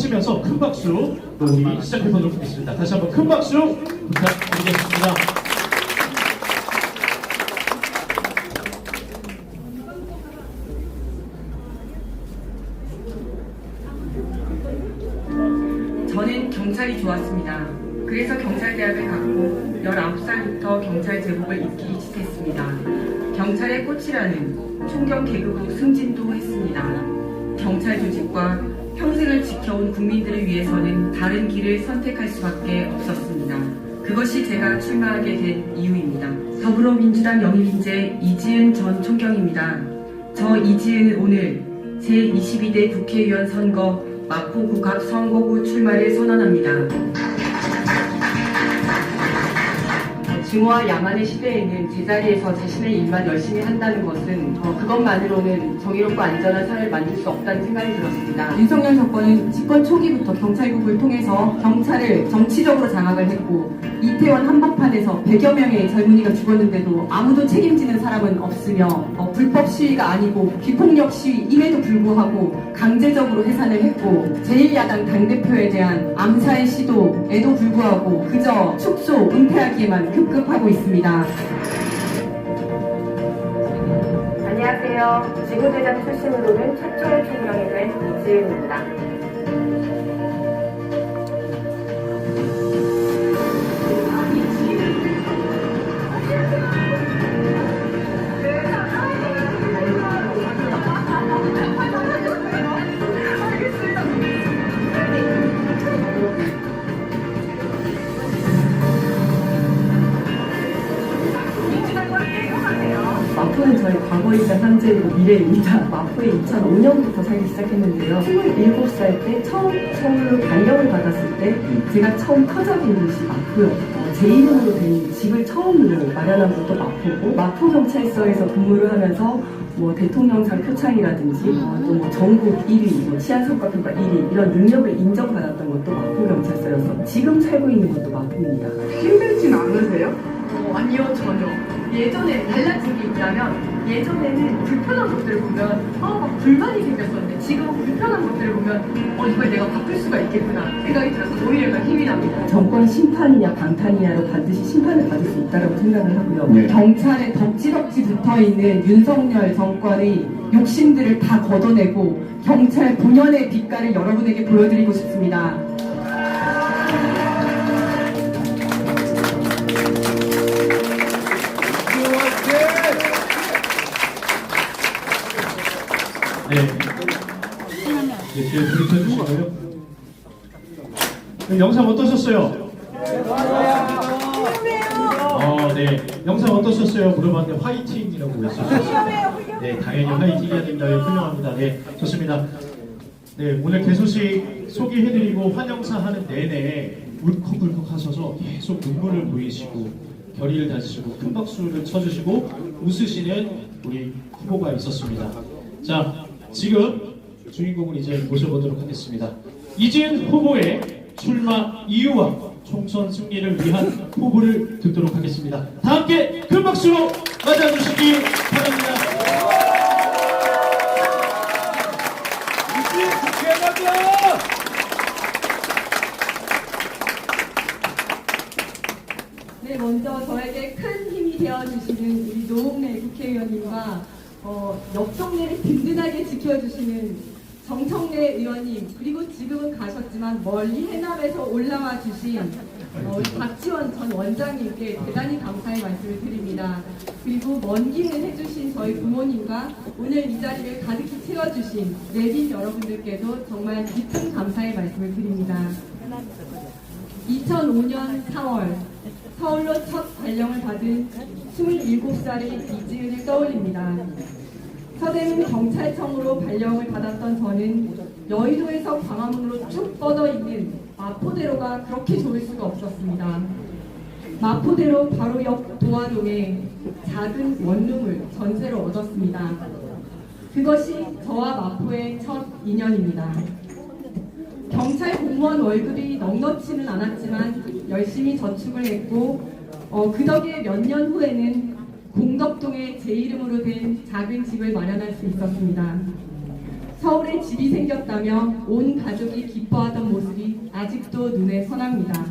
하시면서 큰 박수 우리 시작해 보도록 하겠습니다. 다시 한번 큰 박수 부탁드리겠습니다. 저는 경찰이 좋았습니다. 그래서 경찰대학을 갔고 19살부터 경찰 제복을 입기 시작했습니다. 경찰의 꽃이라는 총경 계급으로 승진도 했습니다. 경찰 조직과 평생을 지켜온 국민들을 위해서는 다른 길을 선택할 수밖에 없었습니다. 그것이 제가 출마하게 된 이유입니다. 더불어민주당 영입인재 이지은 전 총경입니다. 저 이지은 오늘 제22대 국회의원 선거 마포구갑 선거구 출마를 선언합니다. 증오와 야만의 시대에는 제자리에서 자신의 일만 열심히 한다는 것은 어, 그것만으로는 정의롭고 안전한 사회를 만들 수 없다는 생각이 들었습니다. 윤석열 정권은 집권 초기부터 경찰국을 통해서 경찰을 정치적으로 장악을 했고 이태원 한복판에서 100여 명의 젊은이가 죽었는데도 아무도 책임지는 사람은 없으며 어, 불법 시위가 아니고 비폭력 시위임에도 불구하고 강제적으로 해산을 했고 제1야당 당대표에 대한 암살 시도에도 불구하고 그저 축소, 은폐하기에만 급급 하고 있습니다. 안녕하세요. 지구대장 출신으로는 최초의 총경이 된 이지은입니다. 과거이자 현재이고 미래입니다. 마포에 2005년부터 살기 시작했는데요. 27살 때 처음 서울로 발령을 받았을 때 제가 처음 터잡은 곳이 마포요. 어, 제 이름으로 된 집을 처음으로 마련한 곳도 마포고 마포 경찰서에서 근무를 하면서 뭐 대통령상 표창이라든지 어, 또뭐 전국 1위, 뭐 치안 성과 평가 1위 이런 능력을 인정받았던 것도 마포 경찰서여서 지금 살고 있는 것도 마포입니다. 힘들진 않으세요? 어, 아니요 전혀 예전에 달라진 게 있다면 예전에는 불편한 것들을 보면 아막 불만이 생겼었는데 지금은 불편한 것들을 보면 어 이걸 내가 바꿀 수가 있겠구나 생각이 들어서 오히려 더 힘이 납니다 정권 심판이냐 방탄이냐로 반드시 심판을 받을 수 있다고 생각을 하고요. 네. 경찰에 덕지덕지 붙어 있는 윤석열 정권의 욕심들을 다 걷어내고 경찰 본연의 빛깔을 여러분에게 보여드리고 싶습니다. 네, 뒤에 불 켜주시고요. 네, 영상 어떠셨어요? 어, 네. 영상 어떠셨어요? 물어봤는데 화이팅이라고 했었어요. 네, 당연히 화이팅해야 됩니다. 네, 훌륭합니다. 네, 좋습니다. 네, 오늘 개소식 소개해드리고 환영사 하는 내내 울컥울컥 하셔서 계속 눈물을 보이시고 결의를 다지시고 큰 박수를 쳐주시고 웃으시는 우리 후보가 있었습니다. 자, 지금 주인공을 이제 모셔보도록 하겠습니다. 이지은 후보의 출마 이유와 총선 승리를 위한 후보를 듣도록 하겠습니다. 다 함께 큰 박수로 맞아주시기 바랍니다. 네 먼저 저에게 큰 힘이 되어주시는 우리 노웅래 국회의원님과 어, 옆 동네를 든든하게 지켜주시는 정청래 의원님 그리고 지금은 가셨지만 멀리 해남에서 올라와 주신 어, 박지원 전 원장님께 대단히 감사의 말씀을 드립니다. 그리고 먼 길을 해주신 저희 부모님과 오늘 이 자리를 가득히 채워주신 내빈 여러분들께도 정말 깊은 감사의 말씀을 드립니다. 2005년 4월 서울로 첫 발령을 받은 27살의 이지은을 떠올립니다. 서대문 경찰청으로 발령을 받았던 저는 여의도에서 광화문으로 쭉 뻗어 있는 마포대로가 그렇게 좋을 수가 없었습니다. 마포대로 바로 옆 도화동에 작은 원룸을 전세로 얻었습니다. 그것이 저와 마포의 첫 인연입니다. 경찰 공무원 월급이 넉넉지는 않았지만 열심히 저축을 했고 어, 그 덕에 몇 년 후에는 공덕동에 제 이름으로 된 작은 집을 마련할 수 있었습니다. 서울에 집이 생겼다며 온 가족이 기뻐하던 모습도 눈에 선합니다.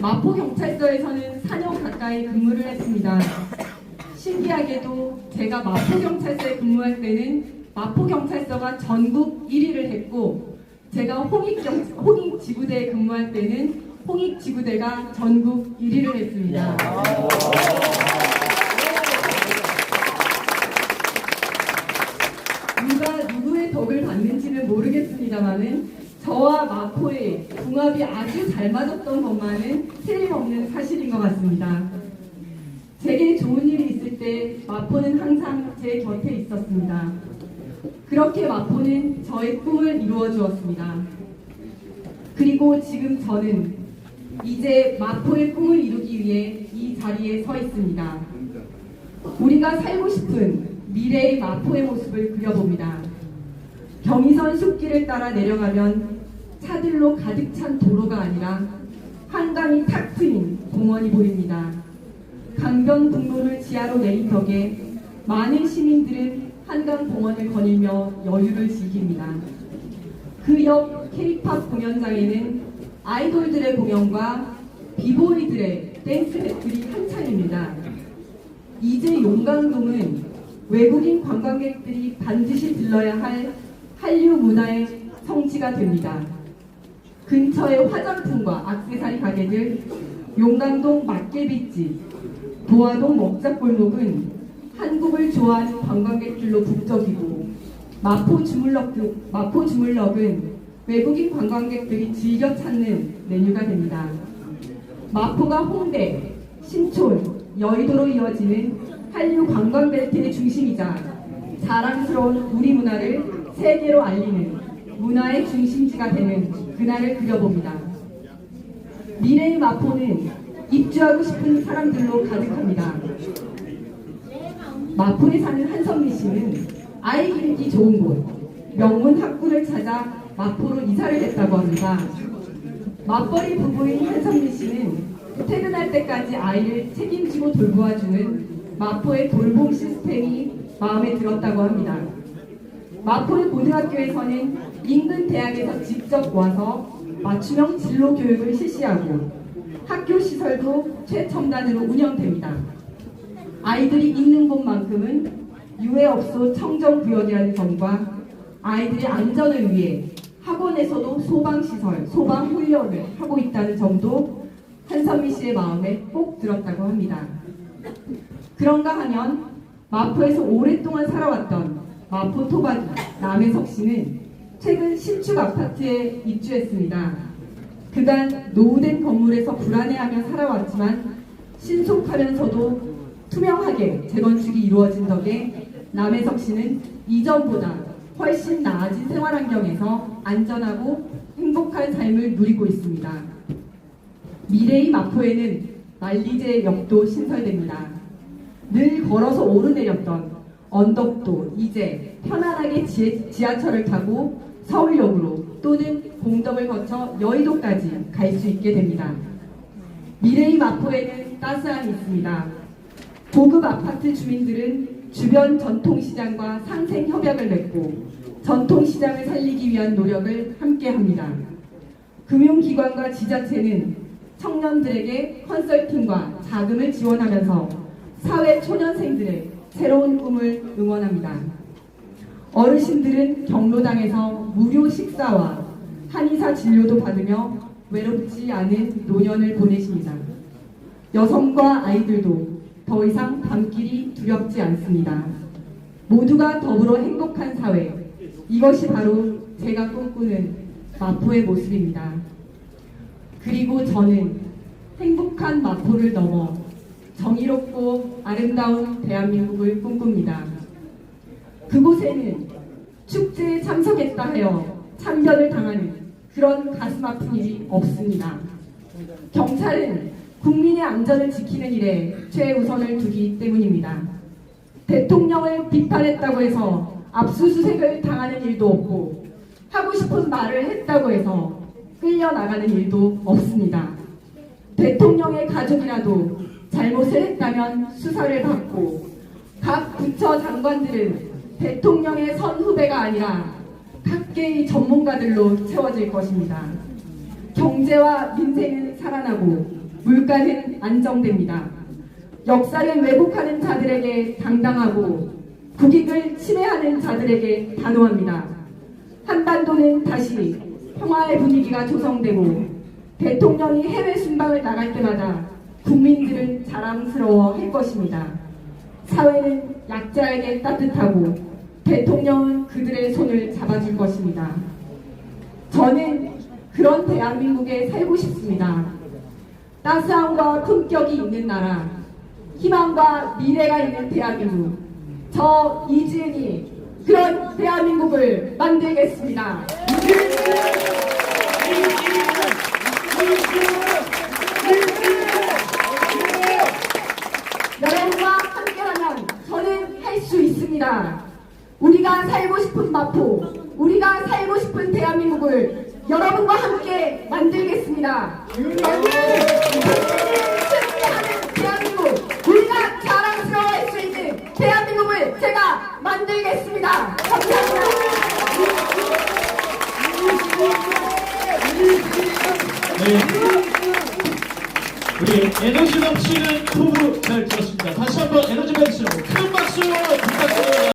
마포경찰서에서는 4년 가까이 근무를 했습니다. 신기하게도 제가 마포경찰서에 근무할 때는 마포경찰서가 전국 1위를 했고 제가 홍익경, 홍익지구대에 근무할 때는 홍익지구대가 전국 1위를 했습니다. 궁합이 아주 잘 맞았던 것만은 틀림없는 사실인 것 같습니다. 제게 좋은 일이 있을 때 마포는 항상 제 곁에 있었습니다. 그렇게 마포는 저의 꿈을 이루어 주었습니다. 그리고 지금 저는 이제 마포의 꿈을 이루기 위해 이 자리에 서 있습니다. 우리가 살고 싶은 미래의 마포의 모습을 그려봅니다. 경의선 숲길을 따라 내려가면 차들로 가득 찬 도로가 아니라 한강이 탁 트인 공원이 보입니다. 강변북로를 지하로 내린 덕에 많은 시민들은 한강 공원을 거닐며 여유를 즐깁니다. 그옆 K-팝 공연장에는 아이돌들의 공연과 비보이들의 댄스 배틀이 한창입니다. 이제 용강동은 외국인 관광객들이 반드시 들러야 할 한류 문화의 성지가 됩니다. 근처의 화장품과 악세사리 가게들, 용강동 막개비집, 도화동 먹자골목은 한국을 좋아하는 관광객들로 북적이고 마포 주물럭 등 마포 주물럭은 외국인 관광객들이 즐겨 찾는 메뉴가 됩니다. 마포가 홍대, 신촌, 여의도로 이어지는 한류 관광벨트의 중심이자 자랑스러운 우리 문화를 세계로 알리는 문화의 중심지가 되는 그날을 그려봅니다. 미래의 마포는 입주하고 싶은 사람들로 가득합니다. 마포에 사는 한선미 씨는 아이 기르기 좋은 곳, 명문 학구를 찾아 마포로 이사를 했다고 합니다. 맞벌이 부부인 한선미 씨는 퇴근할 때까지 아이를 책임지고 돌보아주는 마포의 돌봄 시스템이 마음에 들었다고 합니다. 마포의 고등학교에서는 인근 대학에서 직접 와서 맞춤형 진로 교육을 실시하고 학교 시설도 최첨단으로 운영됩니다. 아이들이 있는 곳만큼은 유해업소 청정구역이라는 점과 아이들의 안전을 위해 학원에서도 소방시설, 소방훈련을 하고 있다는 점도 한선미 씨의 마음에 꼭 들었다고 합니다. 그런가 하면 마포에서 오랫동안 살아왔던 마포 토박이 남해석 씨는 최근 신축 아파트에 입주했습니다. 그간 노후된 건물에서 불안해하며 살아왔지만 신속하면서도 투명하게 재건축이 이루어진 덕에 남해석 씨는 이전보다 훨씬 나아진 생활 환경에서 안전하고 행복한 삶을 누리고 있습니다. 미래의 마포에는 만리제 역도 신설됩니다. 늘 걸어서 오르내렸던 언덕도 이제 편안하게 지, 지하철을 타고 서울역으로 또는 공덕을 거쳐 여의도까지 갈 수 있게 됩니다. 미래의 마포에는 따스함이 있습니다. 고급 아파트 주민들은 주변 전통시장과 상생 협약을 맺고 전통시장을 살리기 위한 노력을 함께 합니다. 금융기관과 지자체는 청년들에게 컨설팅과 자금을 지원하면서 사회 초년생들의 새로운 꿈을 응원합니다. 어르신들은 경로당에서 무료 식사와 한의사 진료도 받으며 외롭지 않은 노년을 보내십니다. 여성과 아이들도 더 이상 밤길이 두렵지 않습니다. 모두가 더불어 행복한 사회. 이것이 바로 제가 꿈꾸는 마포의 모습입니다. 그리고 저는 행복한 마포를 넘어 정의롭고 아름다운 대한민국을 꿈꿉니다. 그곳에는 축제에 참석했다 하여 참견을 당하는 그런 가슴 아픈 일이 없습니다. 경찰은 국민의 안전을 지키는 일에 최우선을 두기 때문입니다. 대통령을 비판했다고 해서 압수수색을 당하는 일도 없고 하고 싶은 말을 했다고 해서 끌려나가는 일도 없습니다. 대통령의 가족이라도 잘못을 했다면 수사를 받고 각 부처 장관들은 대통령의 선후배가 아니라 각계의 전문가들로 채워질 것입니다. 경제와 민생은 살아나고 물가는 안정됩니다. 역사를 왜곡하는 자들에게 당당하고 국익을 침해하는 자들에게 단호합니다. 한반도는 다시 평화의 분위기가 조성되고 대통령이 해외 순방을 나갈 때마다 국민들은 자랑스러워 할 것입니다. 사회는 약자에게 따뜻하고 대통령은 그들의 손을 잡아줄 것입니다. 저는 그런 대한민국에 살고 싶습니다. 따스함과 품격이 있는 나라, 희망과 미래가 있는 대한민국. 저 이지은이 그런 대한민국을 만들겠습니다. 여러분과 함께하면 저는 할 수 있습니다. 우리가 살고 싶은 마포, 우리가 살고 싶은 대한민국을 여러분과 함께 만들겠습니다.